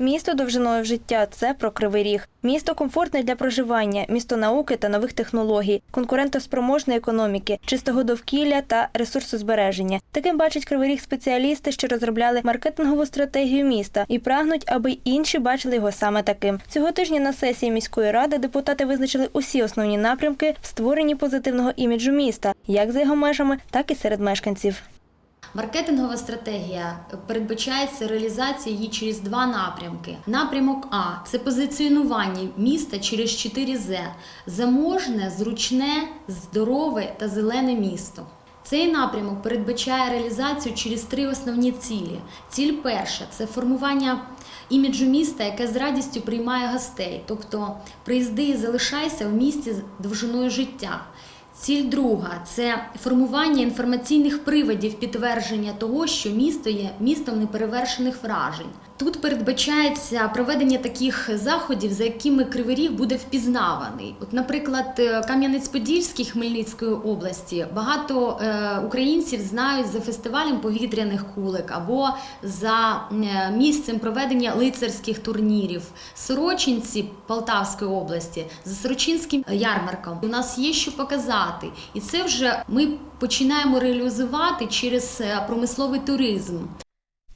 Місто довжиною в життя це про кривий ріг. Місто комфортне для проживання, місто науки та нових технологій, конкурентоспроможної економіки, чистого довкілля та ресурсозбереження. Таким бачать кривий ріг спеціалісти, що розробляли маркетингову стратегію міста і прагнуть, аби інші бачили його саме таким. Цього тижня на сесії міської ради депутати визначили усі основні напрямки в створенні позитивного іміджу міста, як за його межами, так і серед мешканців. Маркетингова стратегія передбачається реалізація її через два напрямки. Напрямок А це позиціонування міста через 4 З заможне, зручне, здорове та зелене місто. Цей напрямок передбачає реалізацію через три основні цілі. Ціль перша це формування іміджу міста, яке з радістю приймає гостей, тобто приїзди і залишайся в місті довжиною життя. Ціль друга це формування інформаційних приводів підтвердження того, що місто є містом неперевершених вражень. Тут передбачається проведення таких заходів, за якими Кривий Ріг буде впізнаваний. От, наприклад, е, Кам'янець-Подільський Хмельницької області багато е, українців знають за фестивалем повітряних кулик або за е, місцем проведення лицарських турнірів. Сорочинці Полтавської області за Сорочинським ярмарком. У нас є що показати, і це вже ми починаємо реалізувати через промисловий туризм.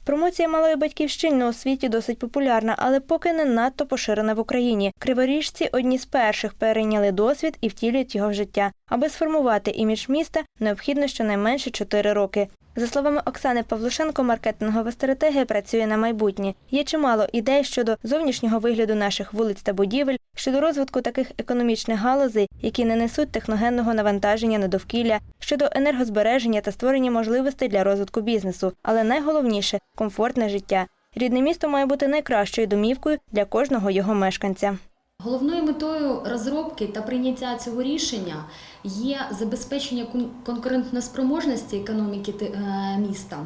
Промоція малої батьківщини у світі досить популярна, але поки не надто поширена в Україні. Криворіжці одні з перших перейняли досвід і втілюють його в життя. Аби сформувати імідж міста, необхідно щонайменше 4 роки. За словами Оксани Павлушенко, маркетингова стратегія працює на майбутнє. Є чимало ідей щодо зовнішнього вигляду наших вулиць та будівель, щодо розвитку таких економічних галузей, які не несуть техногенного навантаження на довкілля, щодо енергозбереження та створення можливостей для розвитку бізнесу. Але найголовніше комфортне життя. Рідне місто має бути найкращою домівкою для кожного його мешканця. Головною метою розробки та прийняття цього рішення є забезпечення конкурентноспроможності економіки е, міста,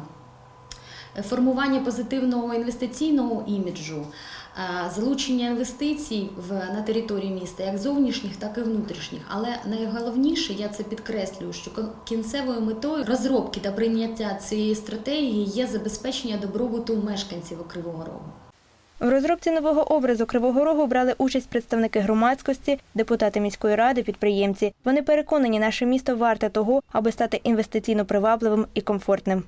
формування позитивного інвестиційного іміджу, е, залучення інвестицій на території міста, як зовнішніх, так і внутрішніх. Але найголовніше, я це підкреслюю, що кінцевою метою розробки та прийняття цієї стратегії є забезпечення добробуту мешканців Кривого Рогу. У розробці нового образу Кривого Рогу брали участь представники громадськості, депутати міської ради, підприємці. Вони переконані, наше місто варте того, аби стати інвестиційно привабливим і комфортним.